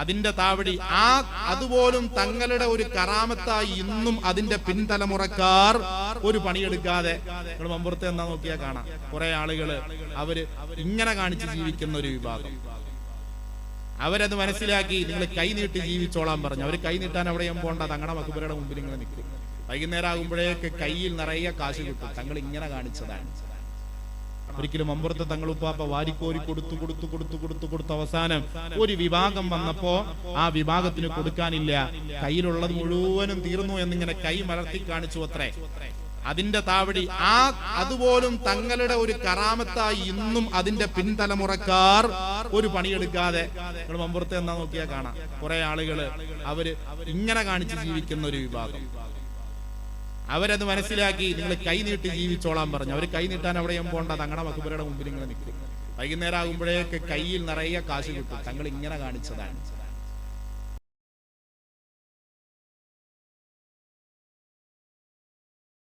അതിന്റെ താവടി ആ അതുപോലും തങ്ങളുടെ ഒരു കറാമത്തായി ഇന്നും അതിന്റെ പിൻതലമുറക്കാർ ഒരു പണിയെടുക്കാതെ. നിങ്ങൾ മമ്പുറത്ത് എന്നാ നോക്കിയാൽ കാണാം. കുറെ ആളുകൾ അവർ ഇങ്ങനെ കാണിച്ച് ജീവിക്കുന്ന ഒരു വിഭാഗം. അവരത് മനസ്സിലാക്കി നിങ്ങൾ കൈനീട്ടി ജീവിച്ചോളാൻ പറഞ്ഞു. അവർ കൈനീട്ടാൻ എവിടെയും പോണ്ട തങ്ങളുടെ മക്കുബരയുടെ മുമ്പിൽ ഇങ്ങനെ നിൽക്കും. വൈകുന്നേരം ആകുമ്പോഴേക്ക് കയ്യിൽ നിറയെ കാശ് കിട്ടും. തങ്ങൾ ഇങ്ങനെ കാണിച്ചതാണ്. ഒരിക്കലും അമ്പുറത്ത് തങ്ങളുപ്പാപ്പ വാരിക്കോരി കൊടുത്തു കൊടുത്തു കൊടുത്തു കൊടുത്തു കൊടുത്തു അവസാനം ഒരു വിഭാഗം വന്നപ്പോ ആ വിഭാഗത്തിന് കൊടുക്കാനില്ല. കയ്യിലുള്ളത് മുഴുവനും തീർന്നു എന്നിങ്ങനെ കൈ മലർത്തി കാണിച്ചു അത്രേ. അതിന്റെ താവടി ആ അതുപോലും തങ്ങളുടെ ഒരു കറാമത്തായി ഇന്നും അതിന്റെ പിൻതലമുറക്കാർ ഒരു പണിയെടുക്കാതെ. നിങ്ങൾ മമ്പുറത്ത് എന്നാ നോക്കിയാൽ കാണാം. കുറെ ആളുകൾ അവർ ഇങ്ങനെ കാണിച്ച് ജീവിക്കുന്ന ഒരു വിഭാഗം. അവരത് മനസ്സിലാക്കി നിങ്ങൾ കൈനീട്ടി ജീവിച്ചോളാൻ പറഞ്ഞു. അവർ കൈനീട്ടാൻ നീട്ടാൻ എവിടെയും പോണ്ട തങ്ങളുടെ മക്കുബരയുടെ മുമ്പിൽ ഇങ്ങനെ നിൽക്കും. വൈകുന്നേരം ആകുമ്പോഴേക്ക് കയ്യിൽ നിറയെ കാശ് കിട്ടും. തങ്ങൾ ഇങ്ങനെ കാണിച്ചതാണ്.